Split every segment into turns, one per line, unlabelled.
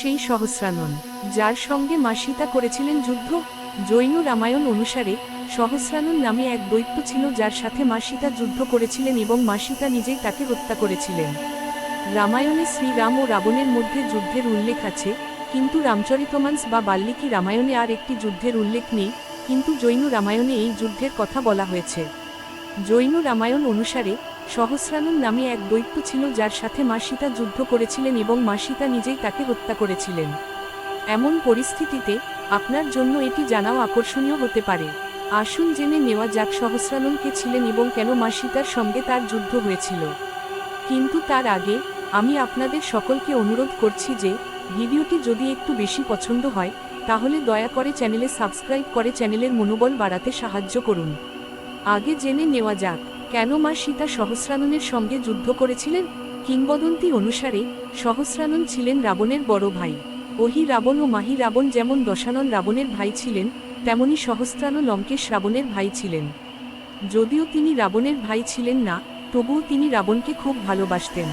সেই সহস্রানন, যার সঙ্গে মা সীতা করেছিলেন যুদ্ধ, জৈন রামায়ণ অনুসারে, সহস্রানন নামে এক দৈত্য ছিল যার সাথে মা সীতা যুদ্ধ করেছিলেন এবং মা সীতা নিজেই তাকে হত্যা করেছিলেন। রামায়ণে শ্রীরাম ও রাবণের মধ্যে যুদ্ধের উল্লেখ আছে, কিন্তু রামচরিতমানস বা বাল্মীকি রামায়ণে আর একটি যুদ্ধের উল্লেখ নেই, কিন্তু জৈন রামায়ণে এই যুদ্ধের কথা বলা হয়েছে। জৈন রামায়ণ অনুসারে সহস্রানন নামে এক দৈত্য ছিল যার সাথে মা সীতা যুদ্ধ করেছিলেন এবং মা সীতা নিজেই তাকে হত্যা করেছিলেন। এমন পরিস্থিতিতে আপনার জন্য এটি জানাও আকর্ষণীয় হতে পারে। আসুন জেনে নেওয়া যাক সহস্রানন কে ছিলেন এবং কেন মা সীতার সঙ্গে তার যুদ্ধ হয়েছিল। কিন্তু তার আগে আমি আপনাদের সকলকে অনুরোধ করছি যে ভিডিওটি যদি একটু বেশি পছন্দ হয়, তাহলে দয়া করে চ্যানেলে সাবস্ক্রাইব করে চ্যানেলের মনোবল বাড়াতে সাহায্য করুন। আগে জেনে নেওয়া যাক কেন মা সীতা সহস্রাননের সঙ্গে যুদ্ধ করেছিলেন? কিংবদন্তি অনুসারে, সহস্রানন ছিলেন রাবণের বড় ভাই। ওহি রাবণ ও মাহি রাবণ যেমন দশানন রাবণের ভাই ছিলেন, তেমনি সহস্রান লঙ্কেশ রাবণের ভাই ছিলেন। যদিও তিনি রাবণের ভাই ছিলেন না, তবুও তিনি রাবণকে খুব ভালোবাসতেন।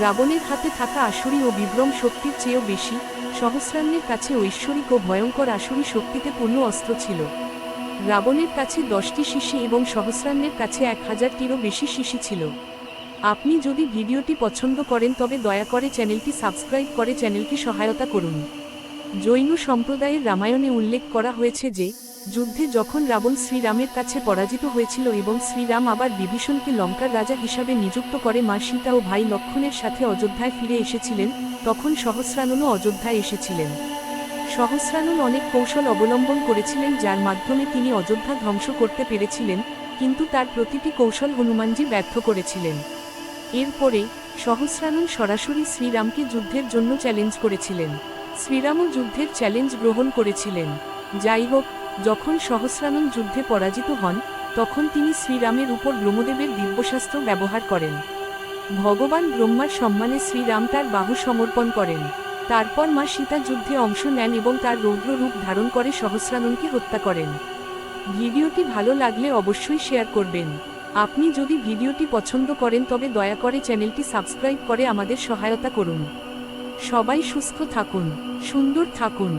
রাবণের হাতে থাকা আসুরি ও বিভ্রম শক্তির চেয়েও বেশি, সহস্রান্নের কাছে ঐশ্বরিক ও ভয়ঙ্কর আসুরি শক্তিতে পূর্ণ অস্ত্র ছিল। রাবণের কাছে দশটি শিশি এবং সহস্রান্নের কাছে এক হাজারটিরও বেশি শিশি ছিল। আপনি যদি ভিডিওটি পছন্দ করেন তবে দয়া করে চ্যানেলটি সাবস্ক্রাইব করে চ্যানেলটি সহায়তা করুন। জৈন সম্প্রদায়ের রামায়ণে উল্লেখ করা হয়েছে যে, যুদ্ধে যখন রাবণ শ্রীরামের কাছে পরাজিত হয়েছিল এবং শ্রীরাম আবার বিভীষণকে লঙ্কার রাজা হিসাবে নিযুক্ত করে মা সীতা ও ভাই লক্ষণের সাথে অযোধ্যায় ফিরে এসেছিলেন, তখন সহস্রাননও অযোধ্যায় এসেছিলেন। সহস্রানন অনেক কৌশল অবলম্বন করেছিলেন, যার মাধ্যমে তিনি অযোধ্যা ধ্বংস করতে পেরেছিলেন, কিন্তু তার প্রতিটি কৌশল হনুমানজি ব্যর্থ করেছিলেন। এরপরে সহস্রানন সরাসরি শ্রীরামকে যুদ্ধের জন্য চ্যালেঞ্জ করেছিলেন। শ্রীরামও যুদ্ধের চ্যালেঞ্জ গ্রহণ করেছিলেন। যাই হোক, যখন সহস্রানন যুদ্ধে পরাজিত হন, তখন তিনি শ্রীরামের উপর ব্রহ্মদেবের দিব্যশাস্ত্র ব্যবহার করেন। ভগবান ব্রহ্মার সম্মানে শ্রীরাম তার বাহু সমর্পণ করেন। তারপর মা সীতা যুদ্ধে অংশ নেন এবং তার রৌদ্র রূপ ধারণ করে সহস্রাননকে হত্যা করেন। ভিডিওটি ভালো লাগলে অবশ্যই শেয়ার করবেন। আপনি যদি ভিডিওটি পছন্দ করেন তবে দয়া করে চ্যানেলটি সাবস্ক্রাইব করে আমাদের সহায়তা করুন। সবাই সুস্থ থাকুন, সুন্দর থাকুন।